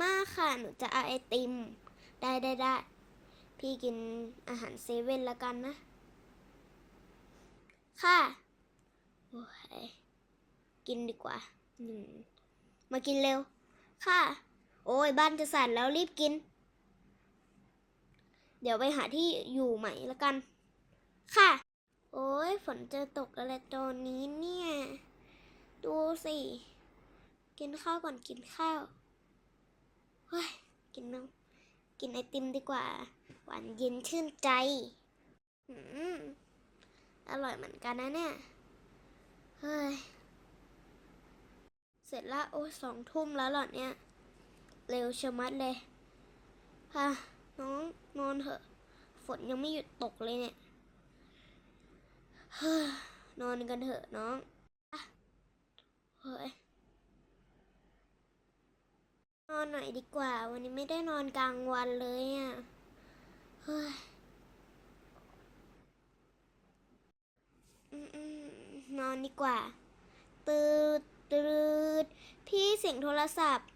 ม่าค่ะ หนูจะเอาไอติม ได้ได้ได้ พี่กินอาหารเซเว่นแล้วกันนะ ค่ะโอ้ยกินดีกว่าหนึ่งมากินเร็ว ค่ะ โอ้ยบ้านจะสั่นแล้วรีบกิน เดี๋ยวไปหาที่อยู่ใหม่แล้วกัน ค่ะ โอ้ยฝนจะตกอะไรตอนนี้เนี่ย ดูสิ กินข้าวก่อนกินข้าว เฮ้ย กินน้ำกินไอติมดีกว่า หวานเย็นชื่นใจอืมอร่อยเหมือนกันนะเนี่ย เฮ้ย เสร็จละโอ้สองทุ่มแล้วหรอเนี่ย เร็วชะมัดเลยฮ่ะน้องนอนเถอะ ฝนยังไม่หยุดตกเลยเนี่ย เฮ้ย นอนกันเถอะน้องอะเฮ้ย นอนหน่อยดีกว่า วันนี้ไม่ได้นอนกลางวันเลยอะ เฮ้ยนอนดีกว่า ตืดตืดพี่เสียงโทรศัพท์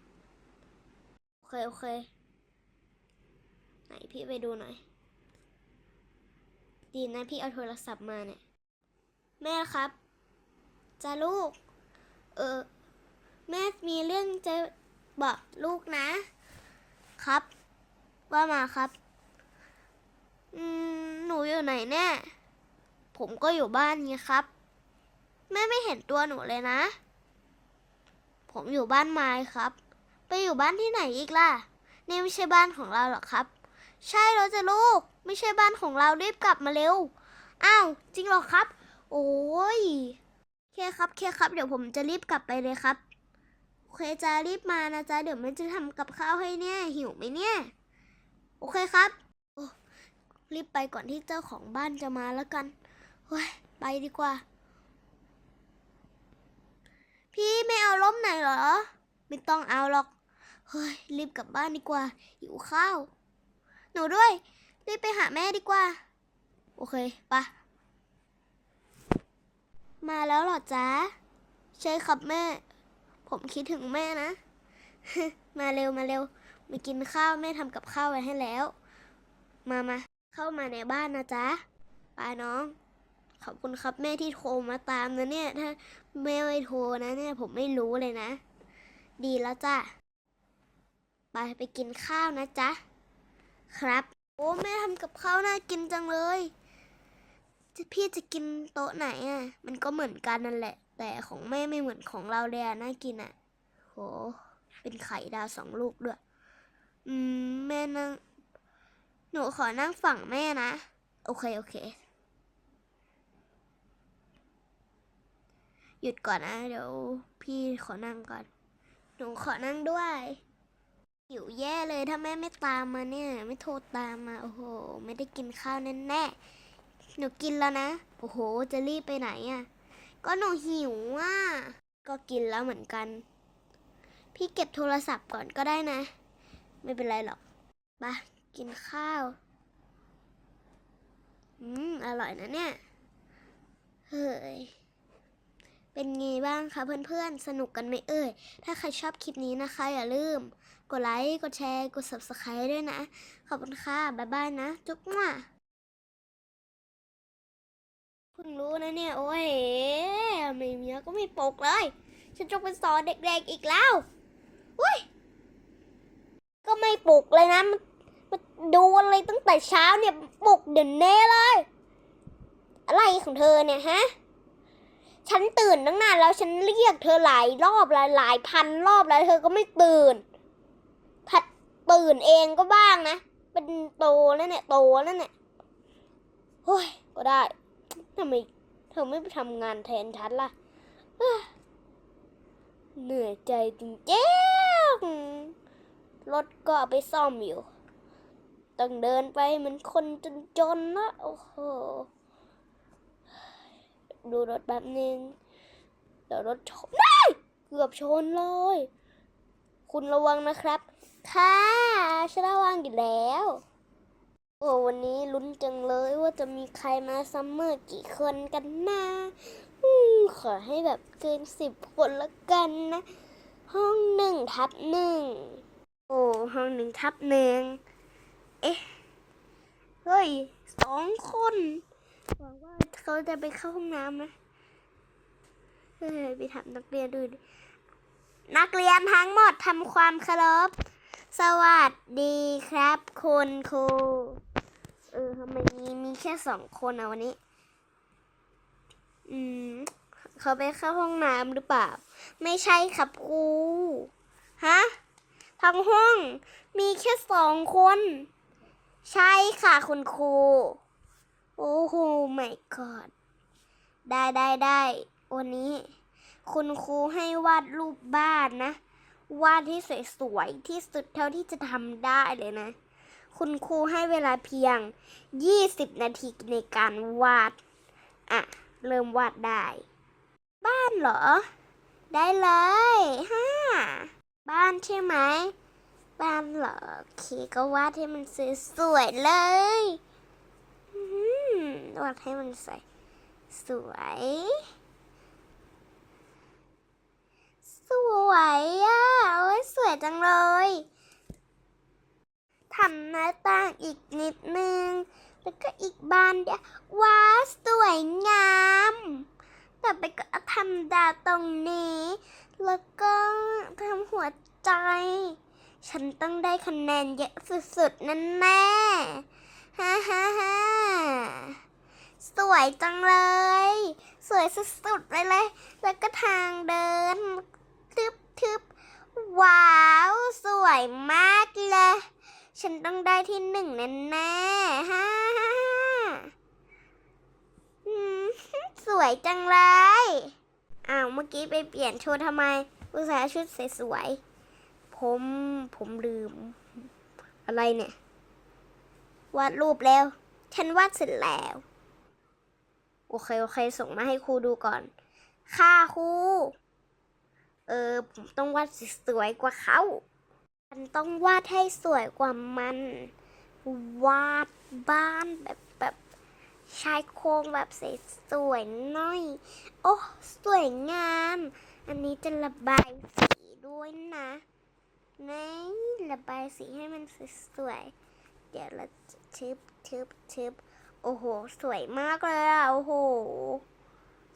โอเค โอเค ไหนพี่ไปดูหน่อย ดีนะพี่เอาโทรศัพท์มาเนี่ย แม่ครับจ้าลูก เออ แม่มีเรื่องจะ บอกลูกนะ ครับ ว่ามาครับ อืมหนูอยู่ไหนแน่ ผมก็อยู่บ้านไงครับ แม่ไม่เห็นตัวหนูเลยนะ ผมอยู่บ้านไม้ครับ ไปอยู่บ้านที่ไหนอีกล่ะ นี่ไม่ใช่บ้านของเราหรอกครับ ใช่แล้วจะลูก ไม่ใช่บ้านของเรารีบกลับมาเร็ว อ้าว จริงหรอครับ โอ้ยเคครับเคครับ เดี๋ยวผมจะรีบกลับไปเลยครับ เคจะรีบมานะจ๊ะ เดี๋ยวแม่จะทำกับข้าวให้เนี่ย หิวไหมเนี่ย โอเคครับรีบไปก่อนที่เจ้าของบ้านจะมาแล้วกัน เฮ้ย ไปดีกว่า พี่ไม่เอาร่มไหนเหรอ ไม่ต้องเอาหรอก เฮ้ย รีบกลับบ้านดีกว่า หิวข้าว หนูด้วย รีบไปหาแม่ดีกว่า โอเคปะมาแล้วเหรอจ๊ะ ใช่ครับแม่ ผมคิดถึงแม่นะ มาเร็วมาเร็วมากินข้าวแม่ทำกับข้าวไว้ให้แล้ว มามาเข้ามาในบ้านนะจ๊ะปาน้อง ขอบคุณครับแม่ที่โทรมาตามนะเนี่ย ถ้าแม่ไม่โทรนะเนี่ย ผมไม่รู้เลยนะ ดีแล้วจ้ะไปไปกินข้าวนะจ๊ะ ครับ โอ้แม่ทำกับข้าวน่ากินจังเลยจะพี่จะกินโต๊ะไหนอะ มันก็เหมือนกันนั่นแหละ แต่ของแม่ไม่เหมือนของเราเลยอะน่ากินอะโห เป็นไข่ดาวสองลูกด้วย อืม แม่นั่ง หนูขอนั่งฝั่งแม่นะ โอเค โอเค หยุดก่อนนะ เดี๋ยวพี่ขอนั่งก่อน หนูขอนั่งด้วยหิวแย่เลยถ้าแม่ไม่ตามมาเนี่ย ไม่โทรตามมา โอ้โห ไม่ได้กินข้าวแน่แน่หนูกินแล้วนะ โอ้โห จะรีบไปไหนอะ่ะ ก็หนูหิวอะ ก็กินแล้วเหมือนกัน พี่เก็บโทรศัพท์ก่อนก็ได้นะ ไม่เป็นไรหรอกไปกินข้าว อืม อร่อยนะเนี่ย เฮ้ย เป็นไงบ้างคะเพื่อนๆ สนุกกันไหมเอ่ย ถ้าใครชอบคลิปนี้นะคะ อย่าลืม กดไลค์ กดแชร์ กด subscribe ด้วยนะ ขอบคุณค่ะ บ๊ายบายนะ จุ๊บม่ะ เพิ่งรู้นะเนี่ย โอ้ยไม่เมียก็ไม่ปกเลย ฉันจะไปสอนเด็กๆอีกแล้วอุ้ยก็ไม่ปลุกเลยนะมันมันดูอะไรตั้งแต่เช้าเนี่ยปลุกเดี๋ยวแน่เลย อะไรของเธอเนี่ยฮะ ฉันตื่นตั้งนานแล้วฉันเรียกเธอหลายรอบหลายหลายพันรอบแล้วเธอก็ไม่ตื่นผัดตื่นเองก็บ้างนะ เป็นโตแล้วเนี่ยโตแล้วเนี่ยโอ้ยก็ได้ ทำไมเธอไม่ไปทำงานแทนฉันล่ะ เหนื่อยใจจริงๆรถก็ไปซ่อมอยู่ ต้องเดินไปเหมือนคนจนๆนะ โอ้โห ดูรถแบบนึงเดี๋ยวรถชนได้เกือบชนเลย คุณระวังนะครับ ค่ะฉันระวังอยู่แล้ว โอ้วันนี้ลุ้นจังเลยว่าจะมีใครมาซัมเมอร์กี่คนกันนะอืมขอให้แบบเกินสิบคนละกันนะ ห้องหนึ่งทับหนึ่งโอทับหนึ่งเอ๊ะเฮ้ยสองคนหวังว่าเขาจะไปเข้าห้องน้ำนะเฮ้ยไปถามนักเรียนดูดินักเรียนทั้งหมดทำความเคารพสวัสดีครับคุณครู เออทำไมมีมีแค่สองคนอะวันนี้ อืม เขาไปเข้าห้องน้ำหรือเปล่า ไม่ใช่ครับครูฮะทั้งห้องมีแค่สองคน ใช่ค่ะคุณครู โอ้โหไม่กอดได้ได้ได้วันนี้ คุณครูให้วาดรูปบ้านนะ วาดที่สวยๆที่สุดเท่าที่จะทำได้เลยนะ คุณครูให้เวลาเพียง 20 นาทีในการวาด อะ เริ่มวาดได้ บ้านเหรอ ได้เลยฮ่าบ้านใช่ไหม บ้านเหรอ โอเค ก็วาดให้มันสวยๆเลยวาดให้มันสวยสวย สวยอะ โอ้ยสวยจังเลย ต่างอีกนิดนึง แล้วก็อีกบานเดียวว้าสวยงาม ต่อไปก็ทำดาวตรงนี้ แล้วก็ทำหัวใจ ฉันต้องได้คะแนนเยอะสุดๆนั่นแน่ฮ่าฮ่าฮ่าสวยจังเลย สวยสุดๆไปเลย แล้วก็ทางเดินทึบทึบว้าว สวยมากเลย ฉันต้องได้ที่หนึ่งแน่แน่ๆฮ่าฮ่าสวยจังเลย อ้าว เมื่อกี้ไปเปลี่ยนชุดทำไม อุตส่าห์ชุดสวยๆ ผม ผมลืม อะไรเนี่ย วาดรูปแล้ว ฉันวาดเสร็จแล้ว โอเค โอเค ส่งมาให้ครูดูก่อน ค่ะครู เออ ผมต้องวาดสวยๆกว่าเขา ฉันต้องวาดให้สวยกว่ามัน วาดบ้านแบบแบบชายโครงแบบสวยๆหน่อย โอ้สวยงาม อันนี้จะระบายสีด้วยนะนี่ระบายสีให้มันสวยๆเดี๋ยวเราจะทึบทึบทึบโอ้โห สวยมากเลยอะ โอ้โห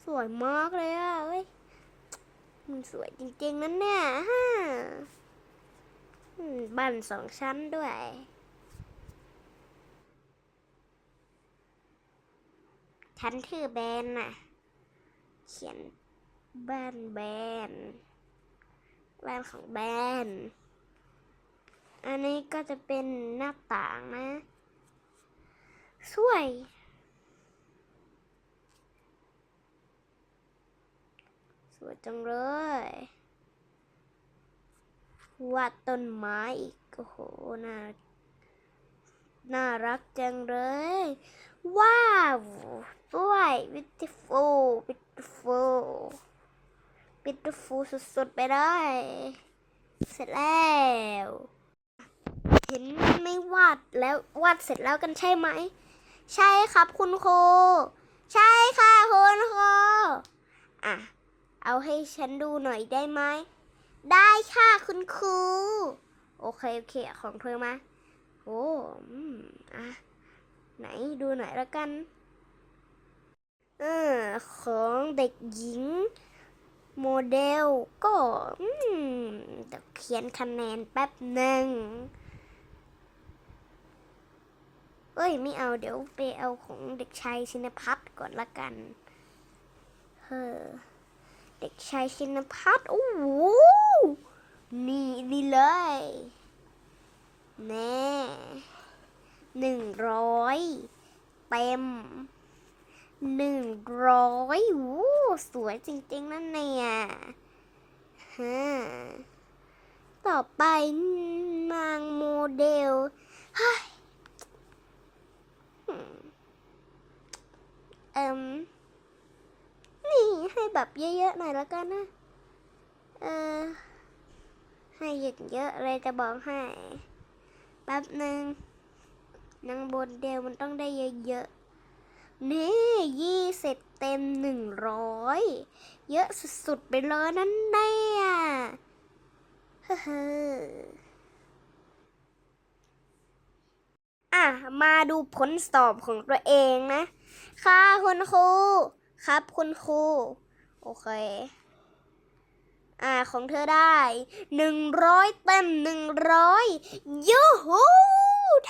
สวยมากเลยอะเว้ย มันสวยจริงๆนั่นเนี่ยฮะอืม บ้านสองชั้นด้วย ชั้นชื่อแบนน่ะ เขียนบ้านแบนบ้านของแบน อันนี้ก็จะเป็นหน้าต่างนะ สวยสวยจังเลย วาดต้นไม้อีกโอ้โหน่าน่ารักจังเลย ว้าวสวย beautiful beautiful beautiful สุดๆ ไปเลย เสร็จแล้ว เห็นไม่วาดแล้ววาดเสร็จแล้วกันใช่ไหม ใช่ครับคุณครูใช่ค่ะคุณครูอะ เอาให้ฉันดูหน่อยได้ไหม ได้ค่ะคุณครู โอเค โอเค ของเธอมา โอ้อะ ไหนดูหน่อยแล้วกัน เออ ของเด็กหญิง โมเดล ก็อืมเดี๋ยวเขียนคะแนนแป๊บหนึ่งเอ้ย ไม่เอาเดี๋ยวไปเอาของเด็กชายชินพัฒน์ก่อนละกันเฮ้อ เด็กชายชินพัฒน์โอ้โหนี่นี่เลยแน่หนึ่งร้อยเต็มหนึ่งร้อยโอ้สวยจริงๆนั่นเนี่ยฮะต่อไปนางโมเดลเฮ้ยอืมเอิม นี่ให้แบบเยอะๆหน่อยแล้วกันนะ เออ ให้เยอะๆเลยจะบอกให้แป๊บหนึ่งนางโมเดลมันต้องได้เยอะๆ นี่ยี่สิบเต็มหนึ่งร้อยเยอะสุดๆไปเลยนั่นเนี่ยเฮ้อมาดูผลสอบของตัวเองนะ ค่ะคุณครู ครับคุณครู โอเค อ่าของเธอได้หนึ่งร้อยเต็มหนึ่งร้อยยูหู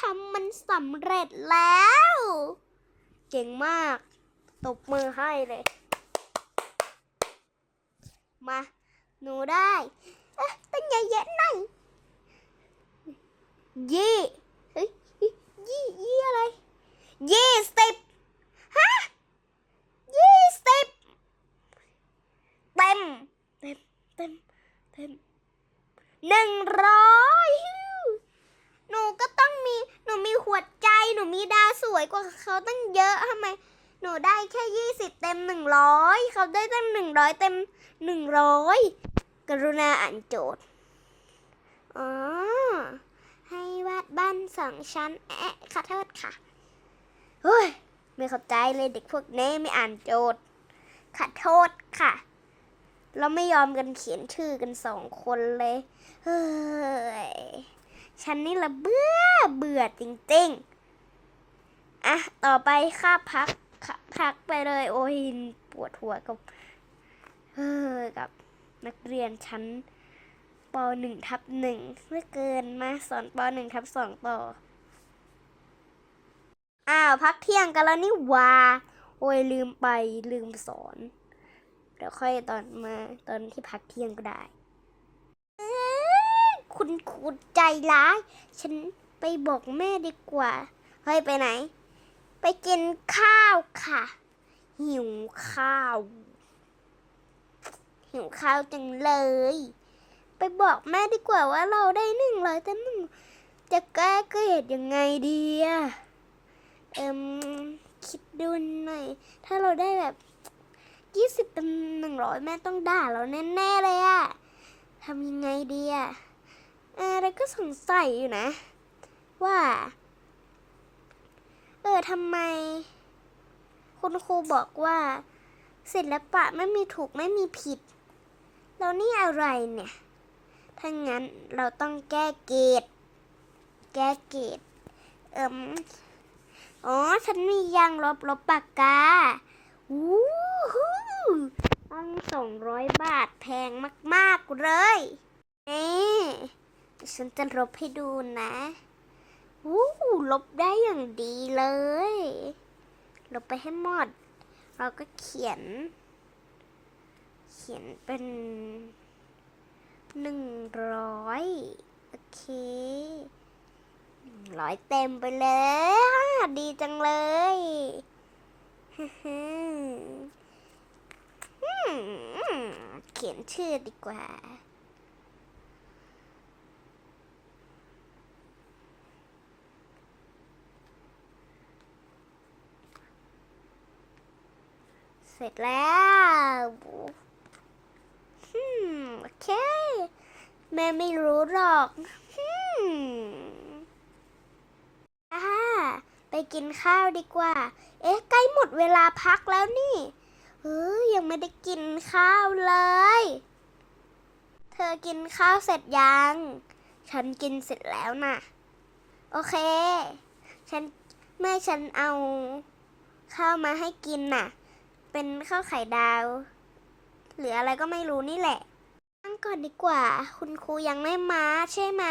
ทำมันสำเร็จแล้ว เก่งมาก ตบมือให้เลย มา หนูได้เตั้งเยอะแยะหน่อยยี่เฮ้ยยี่ยี่อะไรยี่สิบฮะยี่สิบเต็ม เต็ม เต็ม เต็มหนึ่งร้อยหนูก็ต้องมี หนูมีหัวใจ หนูมีดาวสวยกว่าเขาตั้งเยอะทำไม หนูได้แค่ยี่สิบเต็มหนึ่งร้อยเขาได้ตั้งหนึ่งร้อยเต็มหนึ่งร้อยกรุณาอ่านโจทย์ อ๋อ ให้วาดบ้านสองชั้น แอะขอโทษค่ะ เฮ้ย ไม่เข้าใจเลยเด็กพวกนี้ไม่อ่านโจทย์ขอโทษ เราไม่ยอมกันเขียนชื่อกันสองคนเลยเฮ้ยฉันนี่ละเบื่อเบื่อจริงๆ อะ ต่อไปค่าพักพักไปเลย โอ้ยปวดหัวกับเฮ้ยกับนักเรียนชั้นปหนึ่งทับหนึ่งเมื่อเกินมาสอนปหนึ่งทับสองต่อ อ้าว พักเที่ยงกันแล้วนี่วาโอ้ยลืมไปลืมสอน เดี๋ยวค่อยตอนมาตอนที่พักเที่ยงก็ได้คุณครูใจร้าย ฉันไปบอกแม่ดีกว่าเฮ้ยไปไหน ไปกินข้าวค่ะ หิวข้าว หิวข้าวจังเลย ไปบอกแม่ดีกว่าว่าเราได้หนึ่งร้อยเต็มหนึ่งจะแก้เกรดยังไงดีอะเอิมคิดดูหน่อย ถ้าเราได้แบบ ยี่สิบเต็มหนึ่งร้อยแม่ต้องด่าเราแน่ๆเลยอะทำยังไงดีอะเออแล้วก็สงสัยอยู่นะ ว่า เออทำไม คุณครูบอกว่าศิลปะไม่มีถูกไม่มีผิด แล้วนี่อะไรเนี่ยถ้างั้นเราต้องแก้เกรดแก้เกรดเอิมอ๋อ ฉันมียางลบลบปากกาวู้ ฮู้ตั้งสองร้อยบาทแพงมากๆเลยนี่ฉันจะลบให้ดูนะวู้ลบได้อย่างดีเลย ลบไปให้หมด เราก็เขียน เขียนเป็นหนึ่งร้อยโอเคหนึ่งร้อยเต็มไปเลย ดีจังเลย ฮึ เขียนชื่อดีกว่าเสร็จแล้วฮึมโอเค แม่ไม่รู้หรอกฮึมอ่าไปกินข้าวดีกว่า เอ๊ะ ใกล้หมดเวลาพักแล้วนี่ เฮ้ยยังไม่ได้กินข้าวเลย เธอกินข้าวเสร็จยัง ฉันกินเสร็จแล้วน่ะ โอเค ฉันแม่ฉันเอาข้าวมาให้กินน่ะ เป็นข้าวไข่ดาว หรืออะไรก็ไม่รู้นี่แหละนั่งก่อนดีกว่า คุณครูยังไม่มาใช่ไหม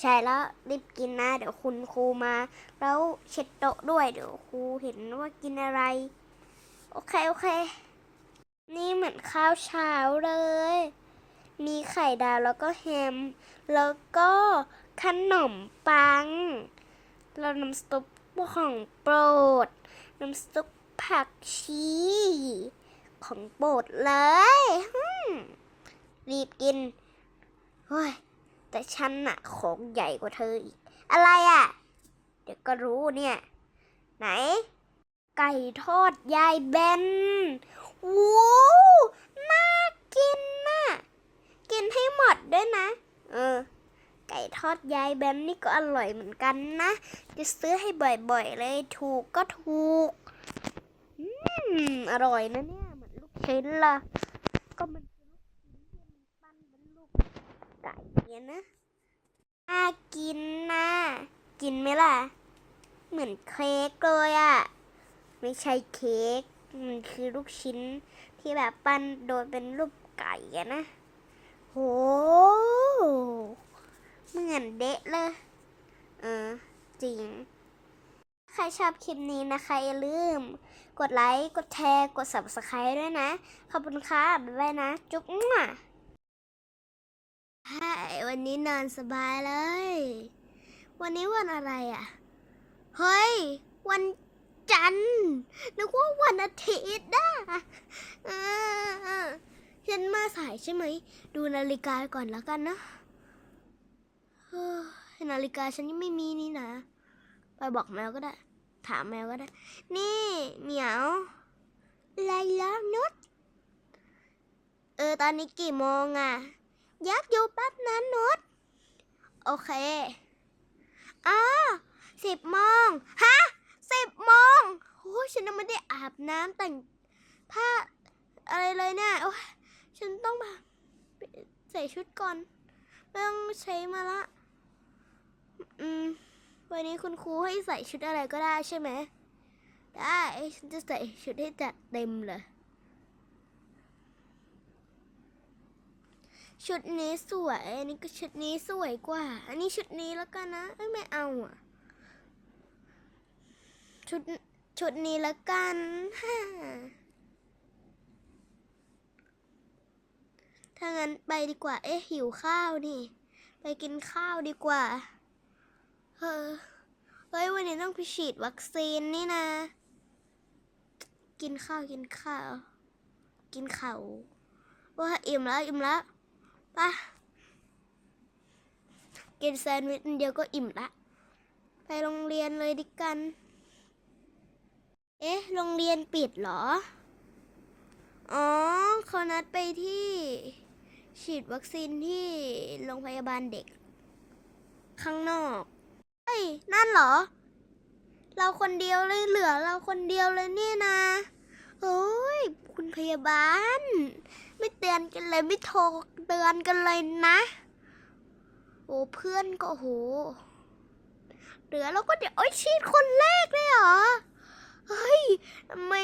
ใช่แล้วรีบกินนะ เดี๋ยวคุณครูมา แล้วเช็ดโต๊ะด้วยเดี๋ยวครูเห็นว่ากินอะไร โอเค โอเค นี่เหมือนข้าวเช้าเลย มีไข่ดาวแล้วก็แฮม แล้วก็ขนมปังแล้วน้ำซุปของโปรด น้ำซุปผักชี ของโปรดเลยฮึมรีบกินเฮ้ยแต่ฉันน่ะของใหญ่กว่าเธออีก อะไรอะ เดี๋ยวก็รู้เนี่ย ไหน ไก่ทอดยายแบนว้าวน่ากินน่ะ กินให้หมดด้วยนะ เออ ไก่ทอดยายแบนนี่ก็อร่อยเหมือนกันนะ จะซื้อให้บ่อยๆเลย ถูกก็ถูก อืม อร่อยนะเนี่ยเหมือนลูกชิ้นละก็มันคือลูกชิ้นที่มันปั้นเป็นลูกไก่เนี่ยนะน่ากินนะ กินไหมล่ะ เหมือนเค้กเลยอะ ไม่ใช่เค้กมันคือลูกชิ้นที่แบบปั้นโดยเป็นรูปไก่อะนะ โหเหมือนเดะเลย เออ จริง ใครชอบคลิปนี้นะคะอย่าลืม กดไลค์ กดแชร์ กด subscribe ด้วยนะ ขอบคุณค่ะ บ๊ายบายนะ จุ๊บมั่วใช่วันนี้นอนสบายเลย วันนี้วันอะไรอะ เฮ้ย วัน จันทร์นึกว่าวันอาทิตย์นะออเออฉันมาสายใช่ไหม ดูนาฬิกาก่อนแล้วกันนะเฮ้ยนาฬิกาฉันยังไม่มีนี่นะไปบอกแมวก็ได้ ถามแมวก็ได้ นี่เหมียวไลลานุชเออ ตอนนี้กี่โมงอะยักอยู่แป๊บนั้นนุชโอเคอ้าสิบโมง ฮะสิบโมงโอ้ ยฉันยังไม่ได้อาบน้ำแต่งผ้าอะไรเลยเนี่ยโอ้ยฉันต้องแบบใส่ชุดก่อน ไม่ต้องใช้มาละ อืม วันนี้คุณครูให้ใส่ชุดอะไรก็ได้ใช่ไหม ได้ ฉันจะใส่ชุดให้จัดเต็มเลย ชุดนี้สวย อันนี้ก็ชุดนี้สวยกว่า อันนี้ชุดนี้แล้วกันนะ ไม่เอาอะ ชุด ชุดนี้ล้วกันฮ่าถ้างั้นไปดีกว่า เอ๊ะหิวข้าวนี่ ไปกินข้าวดีกว่า เฮ้อเฮ้ยวันนี้ต้องไปฉีดวัคซีนนี่นะ กินข้าวกินข้าว กินข้าวว่าอิ่มแล้วอิ่มแล้วปะกินแซนด์วิชอันเดียวก็อิ่มละ ไปโรงเรียนเลยดิกัน เอ๊ะ โรงเรียนปิดเหรอ อ๋อเขานัดไปที่ฉีดวัคซีนที่โรงพยาบาลเด็ก ข้างนอก เฮ้ย นั่นเหรอ เราคนเดียวเลยเหลือเราคนเดียวเลยเนี่ยนะ โอ้ย คุณพยาบาล ไม่เตือนกันเลยไม่โทรเตือนกันเลยนะ โอ้เพื่อนก็โห เหลือเราก็เดี๋ยวโอ้ยฉีดคนแรกเลยเหรอ เฮ้ยทำไม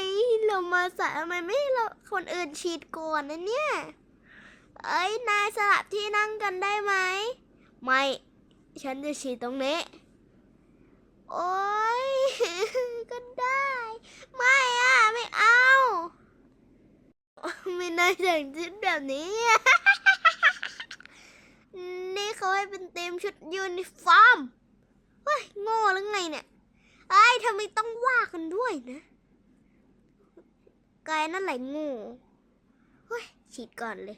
เรามาสายทำไมไม่ให้เราคนอื่นฉีดก่อนนะเนี่ย เอ้ย นายสลับที่นั่งกันได้ไหม ไม่ ฉันจะฉีดตรงนี้ โอ๊ยก็ได้ ไม่อะ ไม่เอา ไม่น่าแต่งชุดแบบนี้ นี่เขาให้เป็นเต็มชุดยูนิฟอร์ม เฮ้ย โง่หรือไงเนี่ย ไอ้ยทำไมต้องว่ากันด้วยนะกายนั่นแหละง่เฮ้ยฉีดก่อนเลย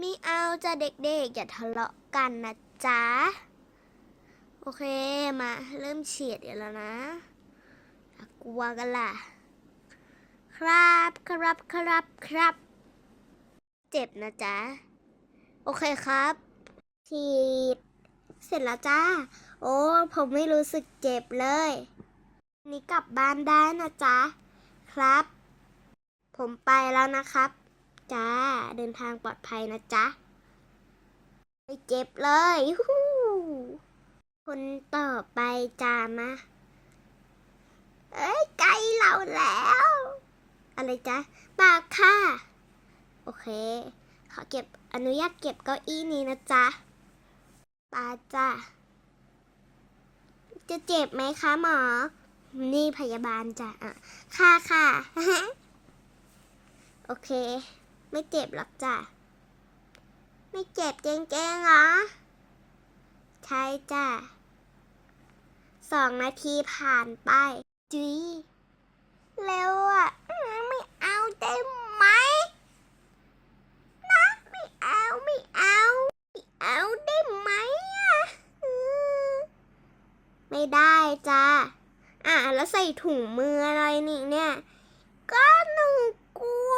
มีเอาจะเด็กๆ อย่าทะเลาะกันนะจ๊ะ โอเคมาเริ่มฉีดเดี๋ยวแล้วนะกลัวกันล่ะ ครับครับครับครับ เจ็บนะจ๊ะ โอเคครับฉีดเสร็จแล้วจ้า โอ้ ผมไม่รู้สึกเจ็บเลย นี่กลับบ้านได้นะจ๊ะ ครับ ผมไปแล้วนะครับ จ้า เดินทางปลอดภัยนะจ๊ะ ไม่เจ็บเลยฮู้คนต่อไปจ้ามา เอ้ยใกลเราแล้ว อะไรจ๊ะปากค่ะ โอเค ขอเก็บอนุญาตเก็บเก้าอี้นี้นะจ๊ะปาจ้ะ จะเจ็บไหมคะหมอ นี่พยาบาลจ้ะอะค่ะค่ะโอเค ไม่เจ็บหรอกจ้ะ ไม่เจ็บเก่งๆหรอ ใช่จ้ะสองนาทีผ่านไปจีเร็วอะ ไม่เอาได้ไหมนะไม่เอาไม่เอา ไม่เอาได้ไหมอะอืม ไม่ได้จ้ะอะแล้วใส่ถุงมืออะไรนี่เนี่ย ก็หนูกลัว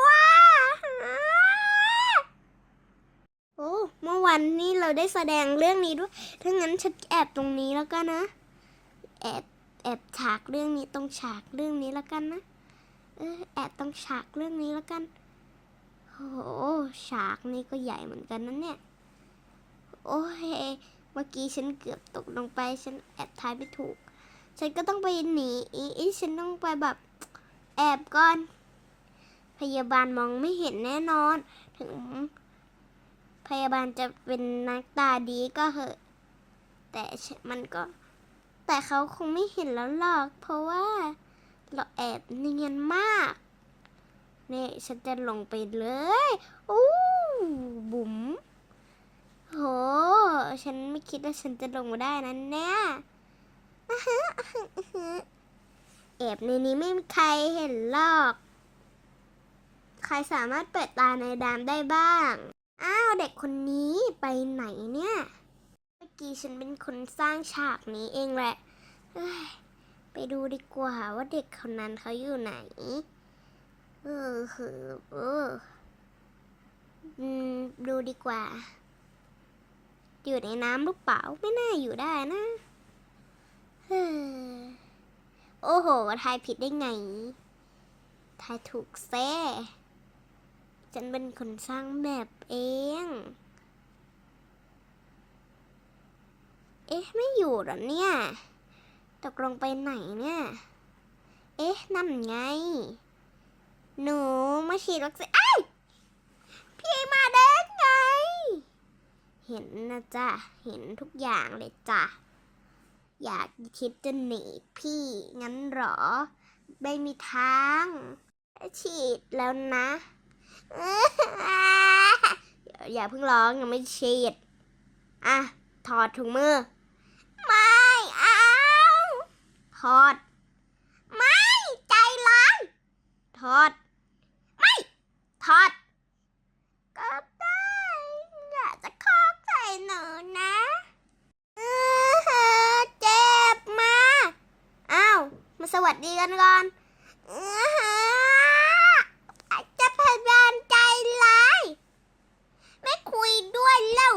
โอ้เมื่อวันนี้เราได้แสดงเรื่องนี้ด้วยถ้างั้นฉันแอบตรงนี้แล้วกันนะ แอบแอบฉากเรื่องนี้ตรงฉากเรื่องนี้แล้วกันนะเออแอบตรงฉากเรื่องนี้แล้วกันโอ้โหฉากนี้ก็ใหญ่เหมือนกันนะเนี่ย โอ้ยเมื่อกี้ฉันเกือบตกลงไป ฉันแอบทายไม่ถูก ฉันก็ต้องไปหนีอีฉันต้องไปแบบแอบก่อน พยาบาลมองไม่เห็นแน่นอน ถึง พยาบาลจะเป็นนักตาดีก็เหอะ แต่มันก็ แต่เขาคงไม่เห็นแล้วหรอก เพราะว่า เราแอบเนียนมากนี่ฉันจะลงไปเลย อู้บุ๋ม โห ฉันไม่คิดว่าฉันจะลงมาได้นั้นเนี่ยอะฮึอะฮึอะฮึแอบในนี้ไม่มีใครเห็นหรอก ใครสามารถเปิดตาในดามได้บ้าง อ้าว เด็กคนนี้ไปไหนเนี่ย เมื่อกี้ฉันเป็นคนสร้างฉากนี้เองแหละไปดูดีกว่าว่าเด็กคนนั้นเขาอยู่ไหน เออคือเอออืมดูดีกว่า อยู่ในน้ำหรือเปล่าไม่น่าอยู่ได้นะโอ้โหทายผิดได้ไงทายถูกแซ่ฉันเป็นคนสร้างแบบเอง เอ๊ะ ไม่อยู่หรอเนี่ย ตกลงไปไหนเนี่ย เอ๊ะ นั่นไง หนูมาฉีดวัคซีนอ้าพี่มาได้ไง เห็นนะจ๊ะ เห็นทุกอย่างเลยจ้ะ อยากคิดจะหนีพี่งั้นหรอ ไม่มีทาง ฉีดแล้วนะอย่าอย่าเพิ่งร้องยังไม่ฉีด อะ ถอดถุงมือ ไม่เอาถอด ไม่ใจร้ายถอด ไม่ ถอดก็ สวัสดีกันก่อนจะพยานใจร้าย ไม่คุยด้วยแล้ว